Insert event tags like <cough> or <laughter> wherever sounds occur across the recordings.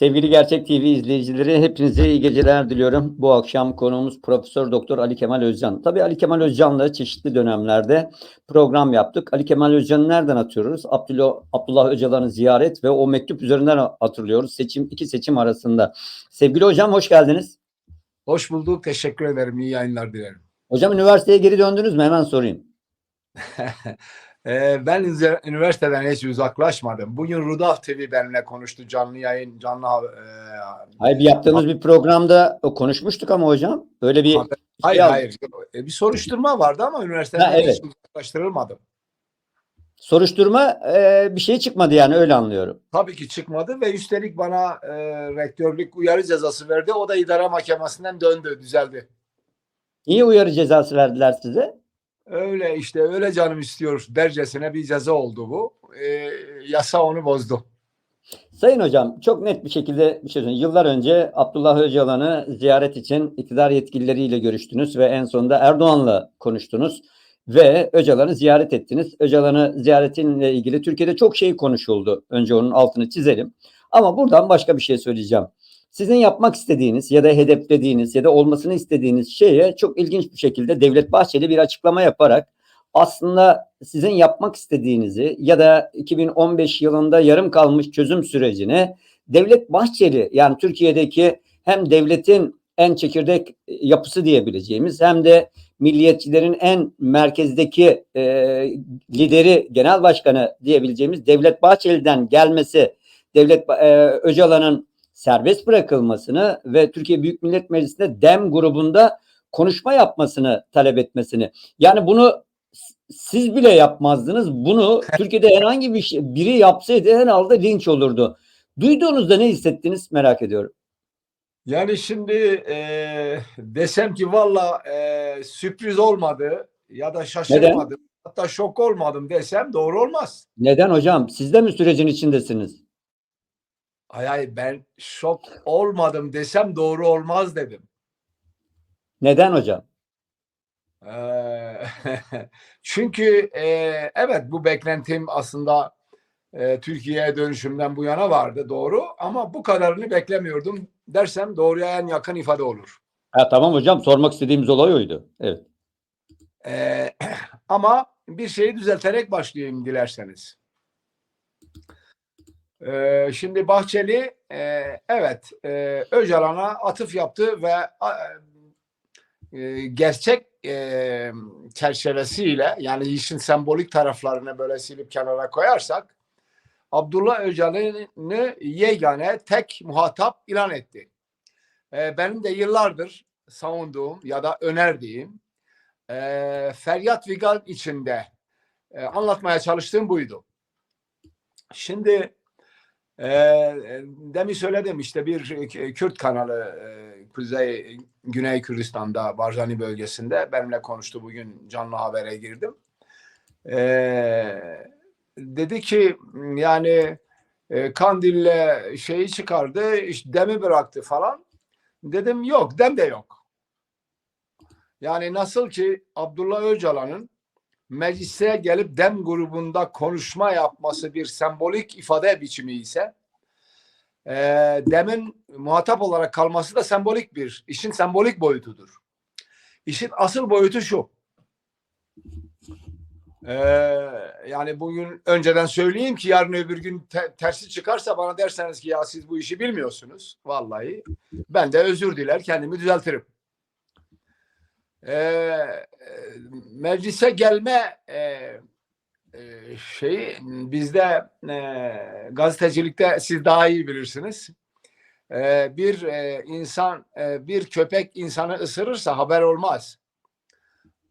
Sevgili Gerçek TV izleyicileri hepinize iyi geceler diliyorum. Bu akşam konuğumuz Profesör Doktor Ali Kemal Özcan. Tabii Ali Kemal Özcan'la çeşitli dönemlerde program yaptık. Ali Kemal Özcan'ı nereden atıyoruz? Abdullah, Abdullah Öcalan'ı ziyaret ve o mektup üzerinden hatırlıyoruz. Seçim iki seçim arasında. Sevgili hocam hoş geldiniz. Hoş bulduk. Teşekkür ederim. İyi yayınlar dilerim. Hocam üniversiteye geri döndünüz mü? Hemen sorayım. <laughs> Ee, ben üniversiteden hiç uzaklaşmadım. Bugün Rudolf TV benimle konuştu. Canlı yayın, canlı e, Hayır bir yaptığımız bir programda o konuşmuştuk ama hocam. Öyle bir Haber- hayır Ya- hayır. E, Bir soruşturma vardı ama üniversiteden Ha, evet. hiç uzaklaştırılmadım. soruşturma e, bir şey çıkmadı yani öyle anlıyorum. Tabii ki çıkmadı ve üstelik bana e, rektörlük uyarı cezası verdi. O da idare mahkemesinden döndü, düzeldi. Niye uyarı cezası verdiler size? Öyle işte öyle canım istiyor dercesine bir ceza oldu bu. E, yasa onu bozdu. Sayın hocam çok net bir şekilde bir şey söyleyeyim. Yıllar önce Abdullah Öcalan'ı ziyaret için iktidar yetkilileriyle görüştünüz ve en sonunda Erdoğan'la konuştunuz ve Öcalan'ı ziyaret ettiniz. Öcalan'ı ziyaretinle ilgili Türkiye'de çok şey konuşuldu. Önce onun altını çizelim. Ama buradan başka bir şey söyleyeceğim. Sizin yapmak istediğiniz ya da hedeflediğiniz ya da olmasını istediğiniz şeye çok ilginç bir şekilde Devlet Bahçeli bir açıklama yaparak aslında sizin yapmak istediğinizi ya da 2015 yılında yarım kalmış çözüm sürecini Devlet Bahçeli yani Türkiye'deki hem devletin en çekirdek yapısı diyebileceğimiz hem de milliyetçilerin en merkezdeki e, lideri genel başkanı diyebileceğimiz Devlet Bahçeli'den gelmesi Devlet e, Öcalan'ın serbest bırakılmasını ve Türkiye Büyük Millet Meclisi'nde DEM grubunda konuşma yapmasını talep etmesini. Yani bunu siz bile yapmazdınız. Bunu <laughs> Türkiye'de herhangi bir şey, biri yapsaydı herhalde linç olurdu. Duyduğunuzda ne hissettiniz merak ediyorum. Yani şimdi e, desem ki valla e, sürpriz olmadı ya da şaşırmadım hatta şok olmadım desem doğru olmaz. Neden hocam? Siz de mi sürecin içindesiniz? Hay hay ben şok olmadım desem doğru olmaz dedim. Neden hocam? Eee, <laughs> çünkü eee, evet bu beklentim aslında eee, Türkiye'ye dönüşümden bu yana vardı doğru ama bu kadarını beklemiyordum dersem doğruya en yakın ifade olur. Ha, tamam hocam sormak istediğimiz olay oydu. Evet. Eee, <clears throat> ama bir şeyi düzelterek başlayayım dilerseniz. Eee, şimdi Bahçeli eee, evet eee, Öcalan'a atıf yaptı ve a- eee, gerçek eee, çerçevesiyle yani işin sembolik taraflarını böyle silip kenara koyarsak Abdullah Öcalan'ı yegane tek muhatap ilan etti. Eee, benim de yıllardır savunduğum ya da önerdiğim eee feryat vigal içinde eee, anlatmaya çalıştığım buydu. Şimdi eee demin söyledim işte bir K- Kürt kanalı eee, Kuzey Güney Kürdistan'da Barzani bölgesinde benimle konuştu bugün canlı habere girdim. Eee, dedi ki yani eee, Kandil'le şeyi çıkardı işte demi bıraktı falan. Dedim yok dem de yok. Yani nasıl ki Abdullah Öcalan'ın meclise gelip dem grubunda konuşma yapması bir sembolik ifade biçimi ise e, demin muhatap olarak kalması da sembolik bir işin sembolik boyutudur. İşin asıl boyutu şu. E, yani bugün önceden söyleyeyim ki yarın öbür gün te- tersi çıkarsa bana derseniz ki ya siz bu işi bilmiyorsunuz. Vallahi ben de özür diler kendimi düzeltirim. Ee, e, meclise gelme e, e, şeyi bizde e, gazetecilikte siz daha iyi bilirsiniz. E, bir e, insan e, bir köpek insanı ısırırsa haber olmaz.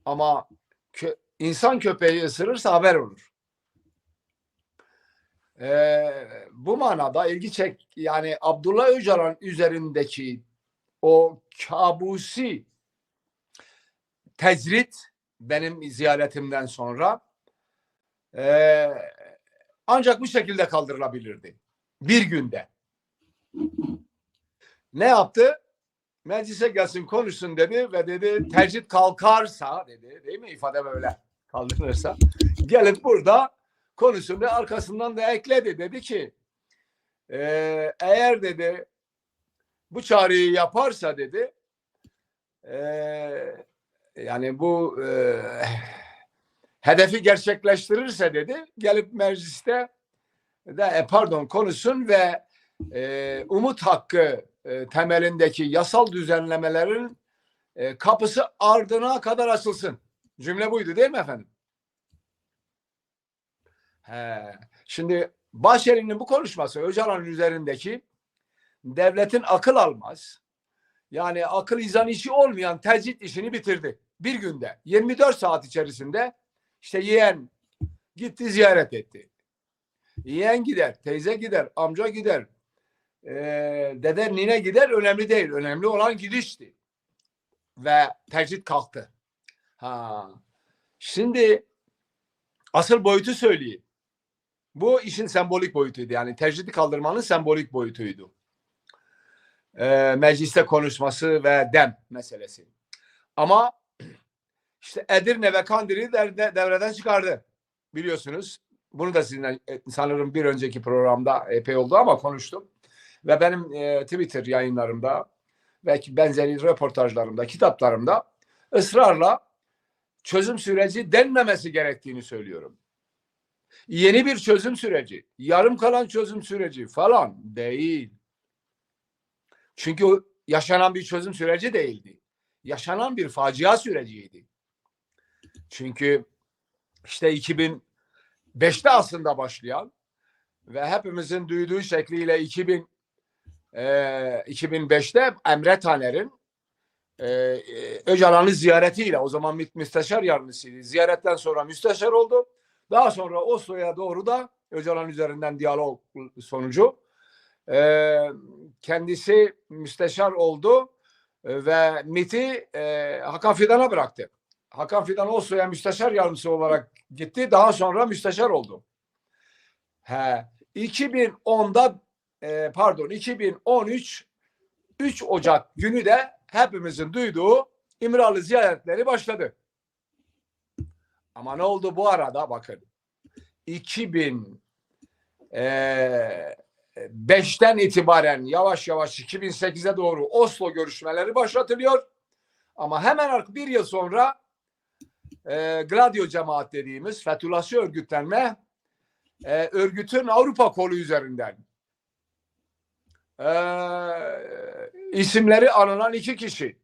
Ama kö- insan köpeği ısırırsa haber olur. E, bu manada ilgi çek yani Abdullah Öcalan üzerindeki o kabusi tecrit benim ziyaretimden sonra eee, ancak bu şekilde kaldırılabilirdi. Bir günde. Ne yaptı? Meclise gelsin konuşsun dedi ve dedi tercih kalkarsa dedi değil mi ifade böyle kaldırılırsa gelip burada konuşsun ve arkasından da ekledi dedi ki Ee, eğer dedi bu çağrıyı yaparsa dedi ee, yani bu ee, hedefi gerçekleştirirse dedi gelip mecliste de e, pardon konuşsun ve e, umut hakkı e, temelindeki yasal düzenlemelerin e, kapısı ardına kadar açılsın. Cümle buydu değil mi efendim? He. Şimdi Bahçeli'nin bu konuşması Öcalan'ın üzerindeki devletin akıl almaz. Yani akıl izan işi olmayan tecrit işini bitirdi. Bir günde 24 saat içerisinde işte yeğen gitti ziyaret etti. Yeğen gider, teyze gider, amca gider, e, dede nine gider önemli değil. Önemli olan gidişti. Ve tecrit kalktı. Ha. Şimdi asıl boyutu söyleyeyim. Bu işin sembolik boyutuydu. Yani tecridi kaldırmanın sembolik boyutuydu. E, mecliste konuşması ve dem meselesi. Ama işte Edirne ve Kandil'i devre- devreden çıkardı. Biliyorsunuz. Bunu da sizinle e, sanırım bir önceki programda epey oldu ama konuştum. Ve benim e, Twitter yayınlarımda ve benzeri röportajlarımda, kitaplarımda ısrarla çözüm süreci denmemesi gerektiğini söylüyorum. Yeni bir çözüm süreci, yarım kalan çözüm süreci falan değil. Çünkü yaşanan bir çözüm süreci değildi. Yaşanan bir facia süreciydi. Çünkü işte 2005'te aslında başlayan ve hepimizin duyduğu şekliyle 2000 e, 2005'te Emre Taner'in e, e, Öcalan'ı ziyaretiyle o zaman mü- müsteşar yardımcısıydı. Ziyaretten sonra müsteşar oldu. Daha sonra Oslo'ya doğru da Öcalan üzerinden diyalog sonucu e, kendisi müsteşar oldu ve MIT'i e, Hakan Fidan'a bıraktı. Hakan Fidan Oslo'ya müsteşar yardımcısı olarak gitti. Daha sonra müsteşar oldu. He, 2010'da e, pardon 2013 3 Ocak günü de hepimizin duyduğu İmralı ziyaretleri başladı. Ama ne oldu bu arada bakın. 2000 e, 5'ten itibaren yavaş yavaş 2008'e doğru Oslo görüşmeleri başlatılıyor. Ama hemen bir yıl sonra e, Gladio cemaat dediğimiz Fethullahçı örgütlenme e, örgütün Avrupa kolu üzerinden e, isimleri anılan iki kişi.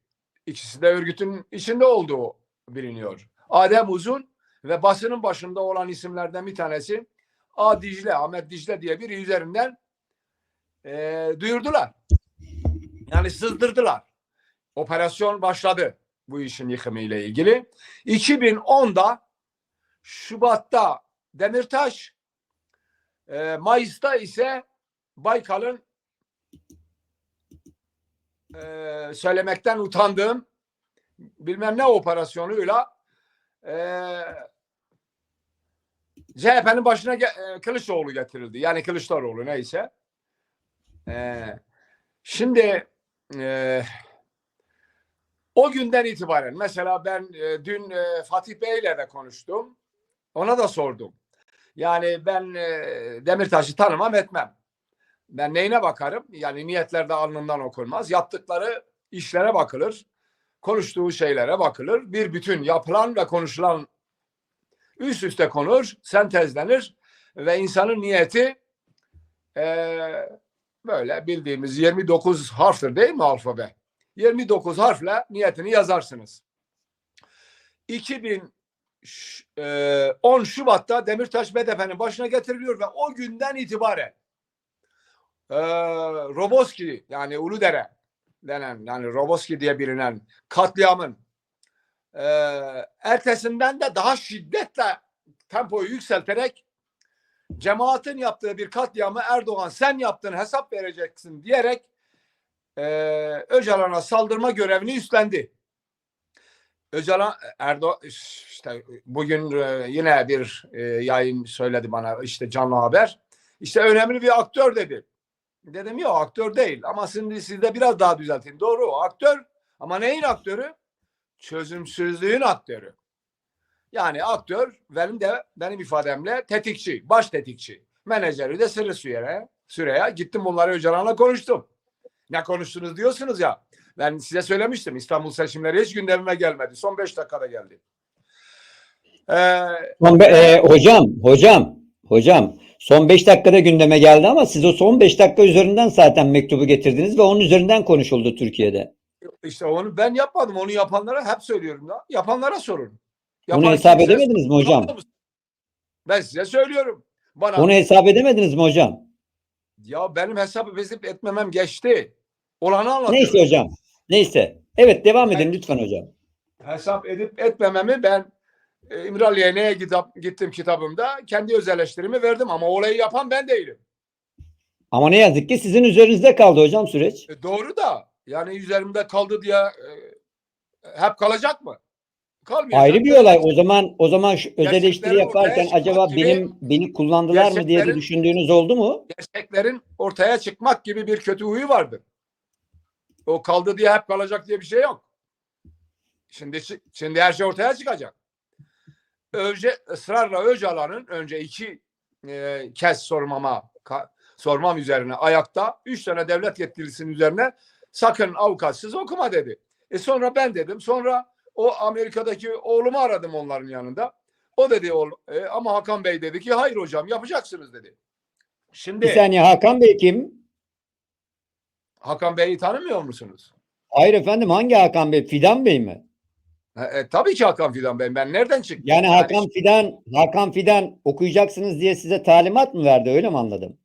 İkisi de örgütün içinde olduğu biliniyor. Adem Uzun ve basının başında olan isimlerden bir tanesi A Dicle, Ahmet Dicle diye biri üzerinden e, duyurdular. Yani sızdırdılar. Operasyon başladı bu işin yıkımı ile ilgili. 2010'da Şubat'ta Demirtaş, e, Mayıs'ta ise Baykal'ın e, söylemekten utandığım bilmem ne operasyonuyla e, CHP'nin başına e, Kılıçdaroğlu getirildi. Yani Kılıçdaroğlu neyse. E, şimdi e, o günden itibaren mesela ben e, dün e, Fatih Bey'le de konuştum. Ona da sordum. Yani ben e, Demirtaş'ı tanımam etmem. Ben neyine bakarım? Yani niyetler de alnından okunmaz. Yaptıkları işlere bakılır. Konuştuğu şeylere bakılır. Bir bütün yapılan ve konuşulan üst üste konur, sentezlenir ve insanın niyeti eee, böyle bildiğimiz 29 harftir değil mi alfabe? 29 harfle niyetini yazarsınız. 2010 e, Şubat'ta Demirtaş BDP'nin başına getiriliyor ve o günden itibaren eee Roboski yani Uludere denen yani Roboski diye bilinen katliamın eee ertesinden de daha şiddetle tempoyu yükselterek cemaatin yaptığı bir katliamı Erdoğan sen yaptın hesap vereceksin diyerek eee Öcalan'a saldırma görevini üstlendi. Öcalan Erdoğan işte bugün e, yine bir e, yayın söyledi bana işte canlı haber. İşte önemli bir aktör dedi. Dedim yok aktör değil ama şimdi siz de biraz daha düzeltin. Doğru o aktör ama neyin aktörü? Çözümsüzlüğün aktörü. Yani aktör benim de benim ifademle tetikçi, baş tetikçi. Menajeri de Sırrı. Süreya. Gittim bunları Öcalan'la konuştum. Ne konuştunuz diyorsunuz ya. Ben size söylemiştim. İstanbul seçimleri hiç gündemime gelmedi. Son beş dakikada geldi. Ee, Son be- e, hocam, hocam, hocam son 5 dakikada gündeme geldi ama siz o son 5 dakika üzerinden zaten mektubu getirdiniz ve onun üzerinden konuşuldu Türkiye'de. işte onu ben yapmadım. Onu yapanlara hep söylüyorum da. Yapanlara sorun. Bunu Yapan hesap kimse- edemediniz mi hocam? Ben size söylüyorum. Bana Onu hesap edemediniz mi hocam? Ya benim hesap edip etmemem geçti. Olanı anlatıyorum. Neyse hocam. Neyse. Evet devam edin Ben- lütfen hocam. hesap edip etmememi ben e, İmral Yeğen'e kitap, gittim kitabımda kendi öz eleştirimi verdim ama olayı yapan ben değilim. Ama ne yazık ki sizin üzerinizde kaldı hocam süreç. E, doğru da yani üzerimde kaldı diye e, hep kalacak mı? Kalmıyor. Ayrı bir olay. O zaman o zaman şu öz eleştiri yaparken acaba gibi- benim beni kullandılar mı diye de düşündüğünüz oldu mu? Gerçeklerin ortaya çıkmak gibi bir kötü huyu vardır. O kaldı diye hep kalacak diye bir şey yok. Şimdi şimdi her şey ortaya çıkacak. Önce ısrarla Öcalan'ın önce iki e, kez sormama ka- sormam üzerine ayakta üç tane devlet yetkilisinin üzerine sakın avukatsız okuma dedi. E sonra ben dedim. Sonra o Amerika'daki oğlumu aradım onların yanında. O dedi oğlum, e, ama Hakan Bey dedi ki hayır hocam yapacaksınız dedi. Şimdi Bir saniye Hakan Bey kim? Hakan Bey'i tanımıyor musunuz? Hayır efendim hangi Hakan Bey? Fidan Bey mi? E, e, tabii ki Hakan Fidan Bey. Ben nereden çıktım? Yani Hakan Fidan Hakan Fidan okuyacaksınız diye size talimat mı verdi öyle mi anladım?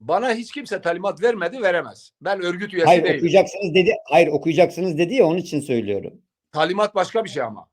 Bana hiç kimse talimat vermedi, veremez. Ben örgüt üyesi Hayır değilim. okuyacaksınız dedi. Hayır okuyacaksınız dedi ya onun için söylüyorum. Talimat başka bir şey ama.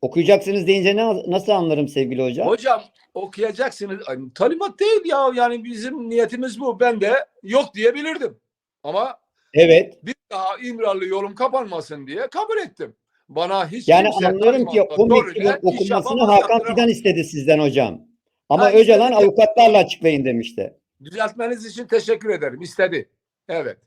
Okuyacaksınız deyince ne, nasıl anlarım sevgili hocam? Hocam okuyacaksınız. Ay, Talimat değil ya. Yani bizim niyetimiz bu. Ben de yok diyebilirdim. Ama Evet. bir daha İmralı yolum kapanmasın diye kabul ettim. Bana hiç Yani anlıyorum ki o mektubun okunmasını Hakan. Fidan istedi sizden hocam. Ama Ha, Öcalan istedi. avukatlarla açıklayın demişti. Düzeltmeniz için teşekkür ederim. İstedi. Evet.